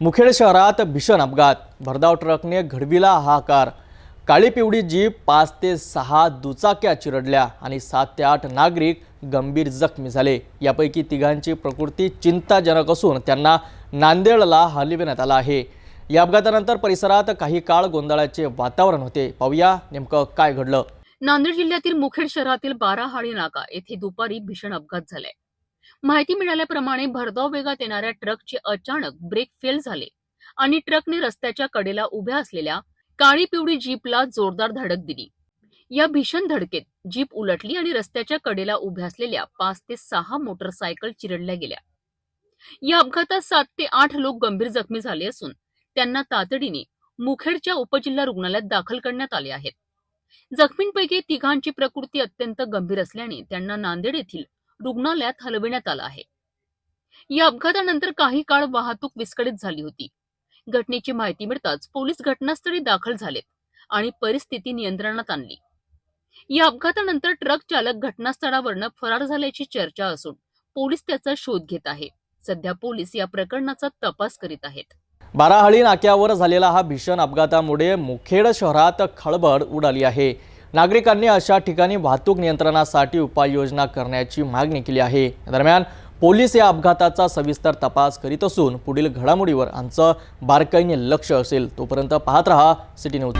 मुखेड शहरात भीषण अपघात. भरधाव ट्रकने घडविला हाहाकार. काळी पिवळी जीप पाच ते सहा दुचाक्या चिरडल्या आणि सात ते आठ नागरिक गंभीर जखमी झाले. यापैकी तिघांची प्रकृती चिंताजनक असून त्यांना नांदेडला हलविण्यात आला आहे. या अपघातानंतर परिसरात काही काळ गोंधळाचे वातावरण होते. पाहूया नेमकं काय घडलं. नांदेड जिल्ह्यातील मुखेड शहरातील बाराहाळी नाका येथे दुपारी भीषण अपघात झालाय माहिती मिळाल्याप्रमाणे भरधाव वेगात येणाऱ्या ट्रकचे अचानक ब्रेक फेल झाले आणि ट्रकने रस्त्याच्या कडेला उभ्या असलेल्या काळी पिवळी जीपला जोरदार धडक दिली. या भीषण धडकेत जीप उलटली आणि रस्त्याच्या कडेला उभ्या असलेल्या पाच ते सहा मोटरसायकल चिरडल्या गेल्या. या अपघातात सात ते आठ लोक गंभीर जखमी झाले असून त्यांना तातडीने मुखेडच्या उपजिल्हा रुग्णालयात दाखल करण्यात आले आहेत. जखमींपैकी तिघांची प्रकृती अत्यंत गंभीर असल्याने त्यांना नांदेड येथील रुग्णालयात हलविण्यात आला आहे. या अपघातानंतर काही काळ वाहतूक विस्कळीत झाली होती. घटनेची माहिती मिळताच पोलीस घटनास्थळी दाखल झालेत आणि परिस्थिती नियंत्रणात आणली. या अपघातानंतर ट्रक चालक घटनास्थळावरनं फरार झाल्याची चर्चा असून पोलीस त्याचा शोध घेत आहे. सध्या पोलीस या प्रकरणाचा तपास करीत आहेत. बाराहळी नाक्यावर झालेला हा भीषण अपघातामुळे मुखेड शहरात खळबळ उडाली आहे. नागरिकांनी अशा ठिकाणी वाहतूक नियंत्रणासाठी उपाययोजना करण्याची मागणी केली आहे. दरम्यान पोलीस या अपघाताचा सविस्तर तपास करीत असून पुढील घडामोडीवर आमचं बारकाईने लक्ष असेल. तोपर्यंत पाहत रहा सिटी न्यूज.